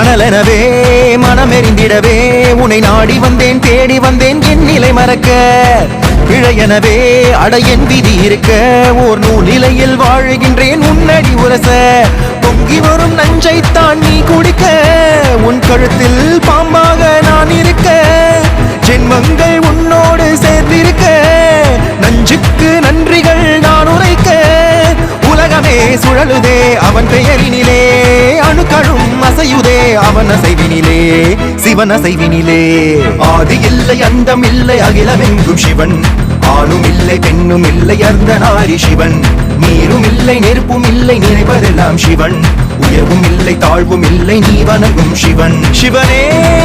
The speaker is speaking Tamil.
தனலெனவே மனமெறிந்திடவே உன்னை நாடி வந்தேன் தேடி வந்தேன் என் நிலை மறக்க. பிழையெனவே அடையன் விதி இருக்க ஓர் நூலிலையில் வாழுகின்றேன் உன்னடி உரச. பொங்கி வரும் நஞ்சைத்தான் நீ குடிக்க உன் கழுத்தில் பாம்பாக நான் இருக்க. ஜென்மங்கள் உன்னோடு சேர்ந்திருக்க நஞ்சுக்கு நன்றிகள் நான் உரைக்க. உலகமே சுழலுதே அசையுதே அவன் அசைவினிலே சிவன் அசைவினிலே ஆதி இல்லை அந்தம் இல்லை அகிலமெங்கும் சிவன். ஆணும் இல்லை பெண்ணும் இல்லை அர்த்த நாரி சிவன். நீரும் இல்லை நெருப்பும் இல்லை நினைப்பதெல்லாம் சிவன். உயர்வும் இல்லை தாழ்வும் இல்லை நீ வணங்கும் சிவன். சிவனே!